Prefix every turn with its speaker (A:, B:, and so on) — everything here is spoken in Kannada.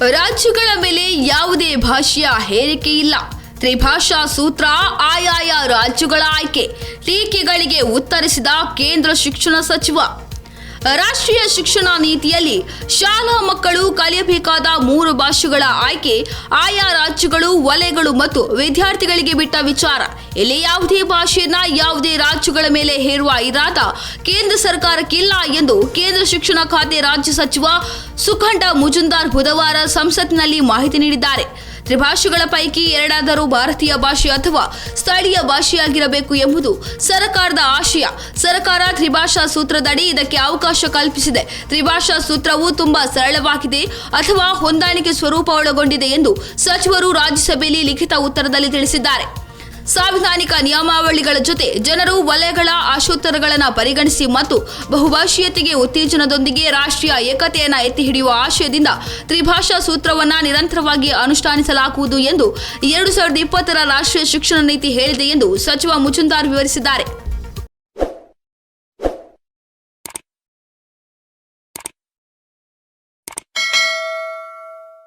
A: ರಾಜ್ಯಗಳ ಮೇಲೆ ಯಾವುದೇ ಭಾಷೆಯ ಹೇರಿಕೆ ಇಲ್ಲ ತ್ರಿಭಾಷಾ ಸೂತ್ರ ಆಯಾಯ ರಾಜ್ಯಗಳ ಆಯ್ಕೆ. ಟೀಕೆಗಳಿಗೆ ಉತ್ತರಿಸಿದ ಕೇಂದ್ರ ಶಿಕ್ಷಣ ಸಚಿವ ರಾಷ್ಟ್ರೀಯ ಶಿಕ್ಷಣ ನೀತಿಯಲ್ಲಿ ಶಾಲಾ ಮಕ್ಕಳು ಕಲಿಯಬೇಕಾದ ಮೂರು ಭಾಷೆಗಳ ಆಯ್ಕೆ, ಆಯಾ ರಾಜ್ಯಗಳು, ವಲಯಗಳು ಮತ್ತು ವಿದ್ಯಾರ್ಥಿಗಳಿಗೆ ಬಿಟ್ಟ ವಿಚಾರ. ಇಲ್ಲಿ ಯಾವುದೇ ಭಾಷೆಯನ್ನ ಯಾವುದೇ ರಾಜ್ಯಗಳ ಮೇಲೆ ಹೇರುವ ಇರಾದ ಕೇಂದ್ರ ಸರ್ಕಾರಕ್ಕಿಲ್ಲ ಎಂದು ಕೇಂದ್ರ ಶಿಕ್ಷಣ ಖಾತೆ ರಾಜ್ಯ ಸಚಿವ ಸುಖಂಡ ಮುಜುಂದಾರ್ ಬುಧವಾರ ಸಂಸತ್ನಲ್ಲಿ ಮಾಹಿತಿ ನೀಡಿದ್ದಾರೆ. ತ್ರಿಭಾಷೆಗಳ ಪೈಕಿ ಎರಡಾದರೂ ಭಾರತೀಯ ಭಾಷೆ ಅಥವಾ ಸ್ಥಳೀಯ ಭಾಷೆಯಾಗಿರಬೇಕು ಎಂಬುದು ಸರ್ಕಾರದ ಆಶಯ. ಸರ್ಕಾರ ತ್ರಿಭಾಷಾ ಸೂತ್ರದಡಿ ಇದಕ್ಕೆ ಅವಕಾಶ ಕಲ್ಪಿಸಿದೆ. ತ್ರಿಭಾಷಾ ಸೂತ್ರವು ತುಂಬಾ ಸರಳವಾಗಿದೆ ಅಥವಾ ಹೊಂದಾಣಿಕೆ ಸ್ವರೂಪ ಒಳಗೊಂಡಿದೆ ಎಂದು ಸಚಿವರು ರಾಜ್ಯಸಭೆಯಲ್ಲಿ ಲಿಖಿತ ಉತ್ತರದಲ್ಲಿ ತಿಳಿಸಿದ್ದಾರೆ. ಸಾಂವಿಧಾನಿಕ ನಿಯಮಾವಳಿಗಳ ಜೊತೆ ಜನರು ವಲಯಗಳ ಆಶೋತ್ತರಗಳನ್ನು ಪರಿಗಣಿಸಿ ಮತ್ತು ಬಹುಭಾಷೀಯತೆಗೆ ಉತ್ತೇಜನದೊಂದಿಗೆ ರಾಷ್ಟ್ರೀಯ ಏಕತೆಯನ್ನು ಎತ್ತಿ ಹಿಡಿಯುವ ಆಶಯದಿಂದ ತ್ರಿಭಾಷಾ ಸೂತ್ರವನ್ನು ನಿರಂತರವಾಗಿ ಅನುಷ್ಠಾನಿಸಲಾಗುವುದು ಎಂದು ಎರಡು ಸಾವಿರದ ಇಪ್ಪತ್ತರ ರಾಷ್ಟ್ರೀಯ ಶಿಕ್ಷಣ ನೀತಿ ಹೇಳಿದೆ ಎಂದು ಸಚಿವ ಮುಜುಂದಾರ್ ವಿವರಿಸಿದ್ದಾರೆ.